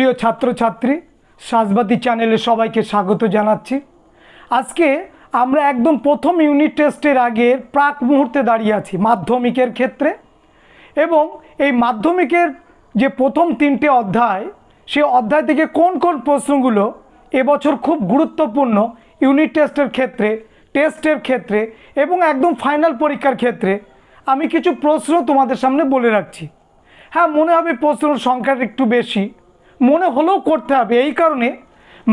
প্রিয় ছাত্রছাত্রী, সাজবাতি চ্যানেলে সবাইকে স্বাগত জানাচ্ছি। আজকে আমরা একদম প্রথম ইউনিট টেস্টের আগে প্রাক মুহূর্তে দাঁড়িয়ে আছি, মাধ্যমিকের ক্ষেত্রে। এবং এই মাধ্যমিকের যে প্রথম তিনটে অধ্যায়, সেই অধ্যায় থেকে কোন কোন প্রশ্নগুলো এবছর খুব গুরুত্বপূর্ণ ইউনিট টেস্টের ক্ষেত্রে টেস্টের ক্ষেত্রে এবং একদম ফাইনাল পরীক্ষার ক্ষেত্রে, আমি কিছু প্রশ্ন তোমাদের সামনে বলে রাখছি। হ্যাঁ মনে হবে প্রশ্নের সংখ্যাটা একটু বেশি মনে হলেও করতে হবে। এই কারণে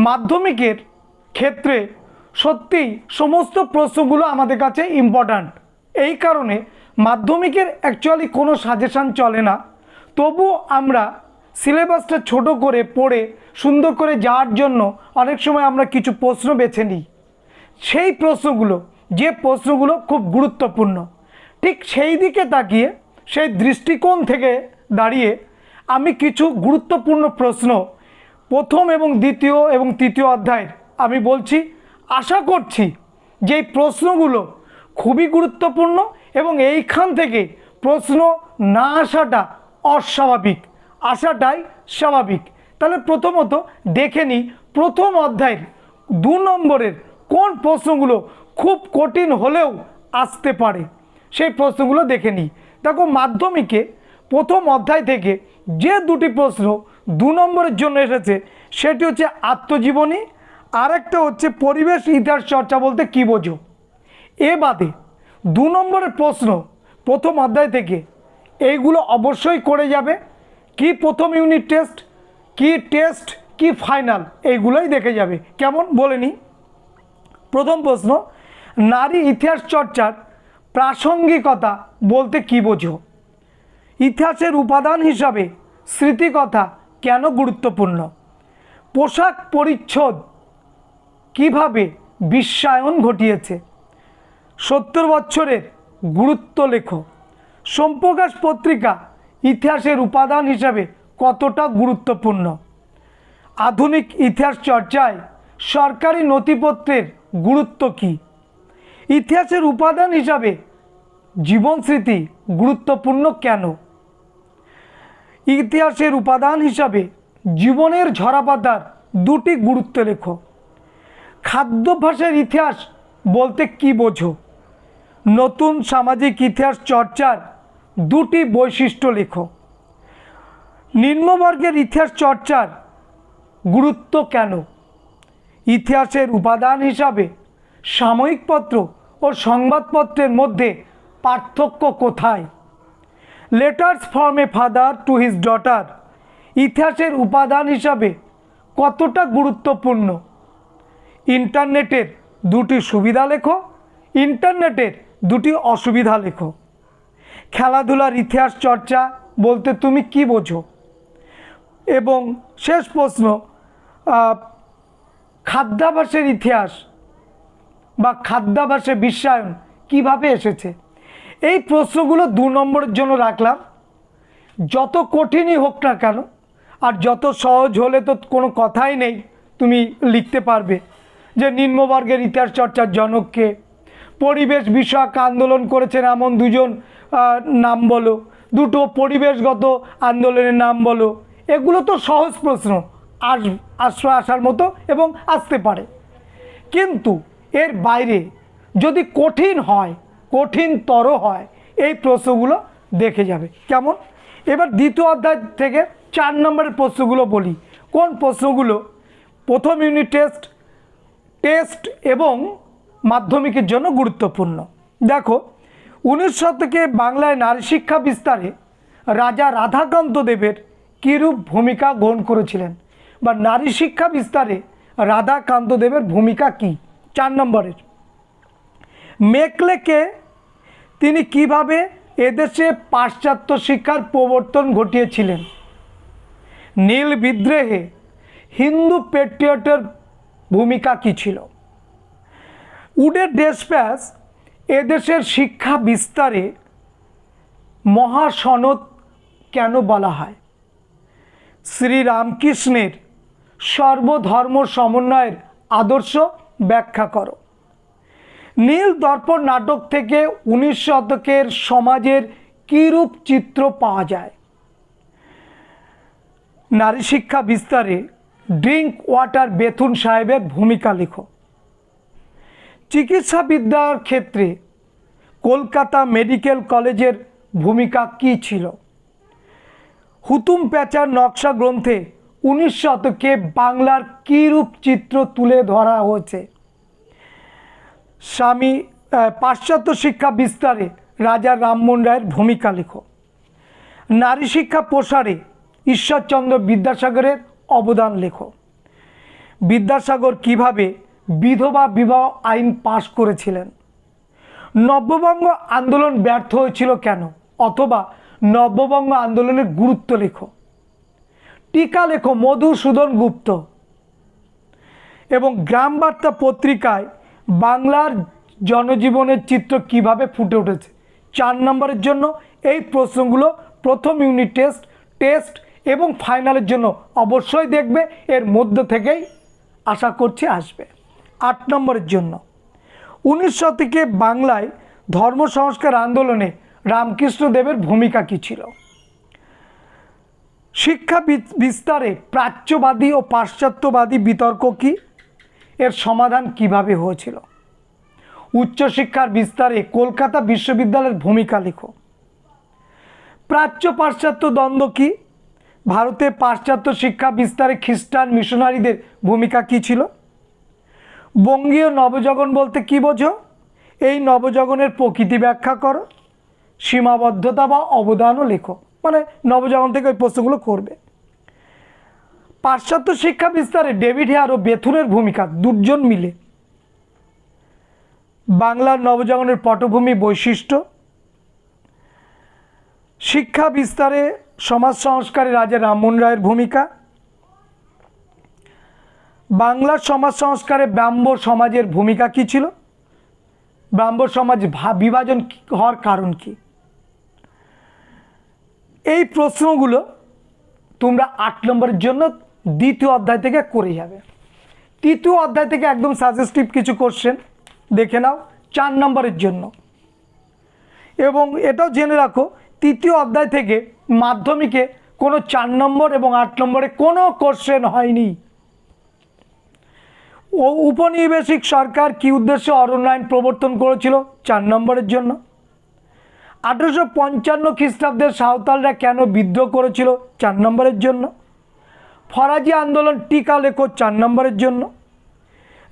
মাধ্যমিকের ক্ষেত্রে সত্যিই সমস্ত প্রশ্নগুলো আমাদের কাছে ইম্পর্ট্যান্ট এই কারণে মাধ্যমিকের অ্যাকচুয়ালি কোনো সাজেশান চলে না। তবু আমরা সিলেবাসটা ছোট করে পড়ে সুন্দর করে যাওয়ার জন্য অনেক সময় আমরা কিছু প্রশ্ন বেছে নিই। সেই প্রশ্নগুলো, যে প্রশ্নগুলো খুব গুরুত্বপূর্ণ। ঠিক সেই দিকে তাকিয়ে, সেই দৃষ্টিকোণ থেকে দাঁড়িয়ে আমি কিছু গুরুত্বপূর্ণ প্রশ্ন, প্রথম এবং দ্বিতীয় এবং তৃতীয় অধ্যায়ের আমি বলছি, আশা করছি যে এই প্রশ্নগুলো খুবই গুরুত্বপূর্ণ এবং এইখান থেকে প্রশ্ন না আসাটা অস্বাভাবিক, আসাটাই স্বাভাবিক। তাহলে প্রথমত দেখে নিই, প্রথম অধ্যায়ের দু নম্বরের কোন প্রশ্নগুলো খুব কঠিন হলেও আসতে পারে, সেই প্রশ্নগুলো দেখে নিই। দেখো, মাধ্যমিকে প্রথম অধ্যায় থেকে যে দুটি প্রশ্ন দু নম্বরের জন্য এসেছে, সেটি হচ্ছে আত্মজীবনী, আরেকটা হচ্ছে পরিবেশ ইতিহাস চর্চা বলতে কী বোঝো? এ বাদে দু নম্বরের প্রশ্ন প্রথম অধ্যায় থেকে, এইগুলো অবশ্যই করে যাবে। কি প্রথম ইউনিট টেস্ট কি টেস্ট কি ফাইনাল এইগুলোই দেখে যাবে। কেমন? বলে নিই প্রথম প্রশ্ন, নারী ইতিহাস চর্চার প্রাসঙ্গিকতা বলতে কী বোঝো? ইতিহাসের উপাদান হিসাবে স্মৃতিকথা কেন গুরুত্বপূর্ণ? পোশাক পরিচ্ছদ কীভাবে বিশ্বায়ন ঘটিয়েছে? সত্তর বছরের গুরুত্ব লেখ। সোমপ্রকাশ পত্রিকা ইতিহাসের উপাদান হিসাবে কতটা গুরুত্বপূর্ণ? আধুনিক ইতিহাস চর্চায় সরকারি নথিপত্রের গুরুত্ব কী? ইতিহাসের উপাদান হিসাবে জীবন স্মৃতি গুরুত্বপূর্ণ কেন? ইতিহাসের উপাদান হিসাবে জীবনের ঝরাপাতার দুটি গুরুত্ব লেখো। খাদ্যাভ্যাসের ইতিহাস বলতে কি বোঝো? নতুন সামাজিক ইতিহাস চর্চার দুটি বৈশিষ্ট্য লেখো। নিম্নবর্গের ইতিহাস চর্চার গুরুত্ব কেন? ইতিহাসের উপাদান হিসাবে সাময়িকপত্র ও সংবাদপত্রের মধ্যে পার্থক্য কোথায়? Letters from a father to his daughter. ইতিহাসের উপাদান হিসাবে কতটা গুরুত্বপূর্ণ? ইন্টারনেটের দুটি সুবিধা লেখো ইন্টারনেটের দুটি অসুবিধা লেখো। খেলাধুলার ইতিহাস চর্চা বলতে তুমি কি বোঝো? এবং শেষ প্রশ্ন আহ, খাদ্যাভ্যাসের ইতিহাস বা খাদ্যাভ্যাসে বিশ্বায়ন কীভাবে এসেছে? এই প্রশ্নগুলো দু নম্বরের জন্য রাখলাম। যত কঠিনই হোক না কেন, আর যত সহজ হলে তো কোনো কথাই নেই, তুমি লিখতে পারবে। যে নিম্নবর্গের ইতিহাস চর্চার জনককে, পরিবেশ বিষয়ক আন্দোলন করেছেন এমন দুজন নাম বলো, দুটো পরিবেশগত আন্দোলনের নাম বলো, এগুলো তো সহজ প্রশ্ন, আস, আশ্রয় আসার মতো এবং আসতে পারে। কিন্তু এর বাইরে যদি কঠিন হয় কঠিনতর হয়। এই প্রশ্নগুলো দেখে যাবে। কেমন? এবার দ্বিতীয় অধ্যায় থেকে চার নম্বরের প্রশ্নগুলো বলি। কোন প্রশ্নগুলো? প্রথম ইউনিট টেস্ট টেস্ট এবং মাধ্যমিকের জন্য গুরুত্বপূর্ণ। দেখো, উনিশ শতকে বাংলায় নারী শিক্ষা বিস্তারে রাজা রাধাকান্ত দেবের কীরূপ ভূমিকা গ্রহণ করেছিলেন? বা নারী শিক্ষা বিস্তারে রাধাকান্ত দেবের ভূমিকা কী? চার নম্বরের। মেকলেকে তিনি কীভাবে এদেশে পাশ্চাত্য শিক্ষার প্রবর্তন ঘটিয়েছিলেন? নীল বিদ্রোহে হিন্দু পেট্রিয়টের ভূমিকা কী ছিল? উডের ডেসপ্যাস এদেশের শিক্ষা বিস্তারে মহাসনদ কেন বলা হয়? শ্রীরামকৃষ্ণের সর্বধর্ম সমন্বয়ের আদর্শ ব্যাখ্যা করো। নীল দর্পণ নাটক থেকে উনিশ শতকের সমাজের কীরূপ চিত্র পাওয়া যায়? নারী শিক্ষা বিস্তারে ড্রিঙ্ক ওয়াটার বেথুন সাহেবের ভূমিকা লেখো। চিকিৎসাবিদ্যার ক্ষেত্রে কলকাতা মেডিকেল কলেজের ভূমিকা কী ছিল? হুতুম প্যাচার নকশা গ্রন্থে উনিশ শতকে বাংলার কী রূপ চিত্র তুলে ধরা হয়েছে? স্বামী পাশ্চাত্য শিক্ষা বিস্তারে রাজা রামমোহন রায়ের ভূমিকা লেখো। নারী শিক্ষা প্রসারে ঈশ্বরচন্দ্র বিদ্যাসাগরের অবদান লেখো। বিদ্যাসাগর কীভাবে বিধবা বিবাহ আইন পাশ করেছিলেন? নব্যবঙ্গ আন্দোলন ব্যর্থ হয়েছিল কেন? অথবা নব্যবঙ্গ আন্দোলনের গুরুত্ব লেখো। টিকা লেখো মধুসূদন গুপ্ত। এবং গ্রাম বার্তা পত্রিকায় বাংলার জনজীবনের চিত্র কীভাবে ফুটে উঠেছে? চার নম্বরের জন্য এই প্রশ্নগুলো প্রথম ইউনিট টেস্ট টেস্ট এবং ফাইনালের জন্য অবশ্যই দেখবে, এর মধ্যে থেকেই আশা করছি আসবে। আট নম্বরের জন্য, উনিশ শতকে বাংলায় ধর্ম সংস্কার আন্দোলনে রামকৃষ্ণ দেবের ভূমিকা কী ছিল? শিক্ষা বিস্তারে প্রাচ্যবাদী ও পাশ্চাত্যবাদী বিতর্ক কি? এর সমাধান কীভাবে হয়েছিল? উচ্চশিক্ষার বিস্তারে কলকাতা বিশ্ববিদ্যালয়ের ভূমিকা লেখো। প্রাচ্য পাশ্চাত্য দ্বন্দ্ব কি? ভারতে পাশ্চাত্য শিক্ষা বিস্তারে খ্রিস্টান মিশনারিদের ভূমিকা কি ছিল? বঙ্গীয় নবজগন বলতে কি বোঝো? এই নবজগনের প্রকৃতি ব্যাখ্যা করো। সীমাবদ্ধতা বা অবদানও লেখো। মানে নবজগন থেকে ওই প্রশ্নগুলো করবে। পাশ্চাত্য শিক্ষা বিস্তারে ডেভিড হেয়ার ও বেথুনের ভূমিকা, দুজন মিলে। বাংলার নবজাগরণের পটভূমি বৈশিষ্ট্য, শিক্ষা বিস্তারে সমাজ সংস্কারে রাজা রামমোহন রায়ের ভূমিকা, বাংলার সমাজ সংস্কারে ব্রাহ্ম সমাজের ভূমিকা কী ছিল ব্রাহ্ম সমাজ বিভাজন হওয়ার কারণ কি? এই প্রশ্নগুলো তোমরা আট নম্বরের জন্য দ্বিতীয় অধ্যায় থেকে করে যাবে তৃতীয় অধ্যায় থেকে একদম সাজেস্টিভ কিছু কোশ্চেন দেখে নাও, চার নম্বরের জন্য। এবং এটাও জেনে রাখো, তৃতীয় অধ্যায় থেকে মাধ্যমিকে কোনো চার নম্বর এবং আট নম্বরে কোনো কোশ্চেন হয়নি। ও উপনিবেশিক সরকার কি উদ্দেশ্যে অরণ্য প্রবর্তন করেছিল? চার নম্বরের জন্য। আঠেরোশো পঞ্চান্ন খ্রিস্টাব্দে সাঁওতালরা কেন বিদ্রোহ করেছিল? চার নম্বরের জন্য। ফরাজি আন্দোলন টিকা লেখো চার নম্বরের জন্য।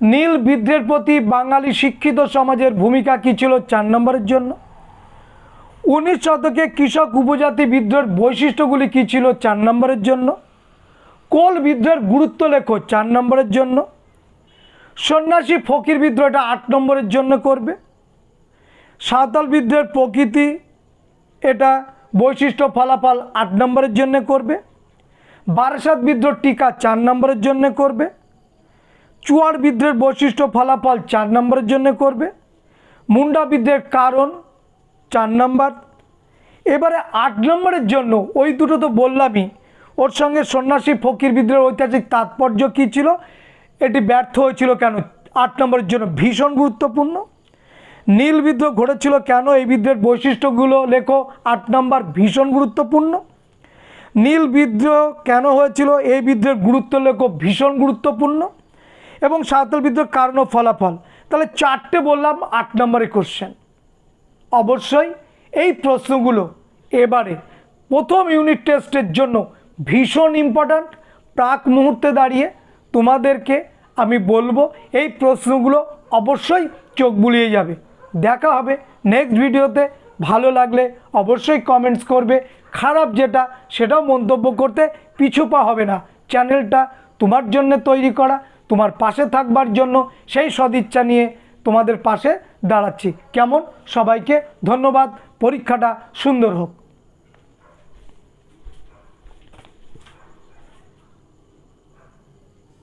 নীল বিদ্রোহের প্রতি বাঙালি শিক্ষিত সমাজের ভূমিকা কী ছিল চার নম্বরের জন্য। উনিশ শতকে কৃষক উপজাতি বিদ্রোহের বৈশিষ্ট্যগুলি কী ছিল চার নম্বরের জন্য। কোল বিদ্রোহের গুরুত্ব লেখো চার নম্বরের জন্য। সন্ন্যাসী ফকির বিদ্রোহটা আট নম্বরের জন্য করবে। সাঁওতাল বিদ্রোহের প্রকৃতি এটা বৈশিষ্ট্য, ফলাফল আট নম্বরের জন্য করবে। বারাসাত বিদ্রোহ টিকা চার নম্বরের জন্য করবে। চুয়ার বিদ্রোহের বৈশিষ্ট্য ফলাফল চার নম্বরের জন্য করবে। মুন্ডা বিদ্রোহের কারণ চার নম্বর। এবারে আট নম্বরের জন্য ওই দুটো তো বললামই, ওর সঙ্গে সন্ন্যাসী ফকির বিদ্রোহের ঐতিহাসিক তাৎপর্য কী ছিল? এটি ব্যর্থ হয়েছিল কেন? আট নম্বরের জন্য ভীষণ গুরুত্বপূর্ণ। নীল বিদ্রোহ ঘটেছিল কেন? এই বিদ্রোহের বৈশিষ্ট্যগুলো লেখো। আট নম্বর ভীষণ গুরুত্বপূর্ণ। নীল বিদ্রোহ কেন হয়েছিল? এই বিদ্রোহের গুরুত্ব লেখো, ভীষণ গুরুত্বপূর্ণ এবং সাঁওতাল বিদ্রোহের কারণ ও ফলাফল। তাহলে চারটে বললাম, আট নম্বরের কোশ্চেন অবশ্যই এই প্রশ্নগুলো এবারে প্রথম ইউনিট টেস্টের জন্য ভীষণ ইম্পর্ট্যান্ট প্রাক মুহূর্তে দাঁড়িয়ে তোমাদেরকে আমি বলব, এই প্রশ্নগুলো অবশ্যই চোখ বুলিয়ে যাবে। দেখা হবে নেক্সট ভিডিওতে ভালো লাগলে অবশ্যই কমেন্টস করবে। খারাপ যেটা, সেটাও মন্তব্য করতে পিছু পা হবে না। চ্যানেলটা তোমার জন্য তৈরি করা, তোমার পাশে থাকবার জন্য সেই সদিচ্ছা নিয়ে তোমাদের পাশে দাঁড়াচ্ছি। কেমন? সবাইকে ধন্যবাদ। পরীক্ষাটা সুন্দর হোক।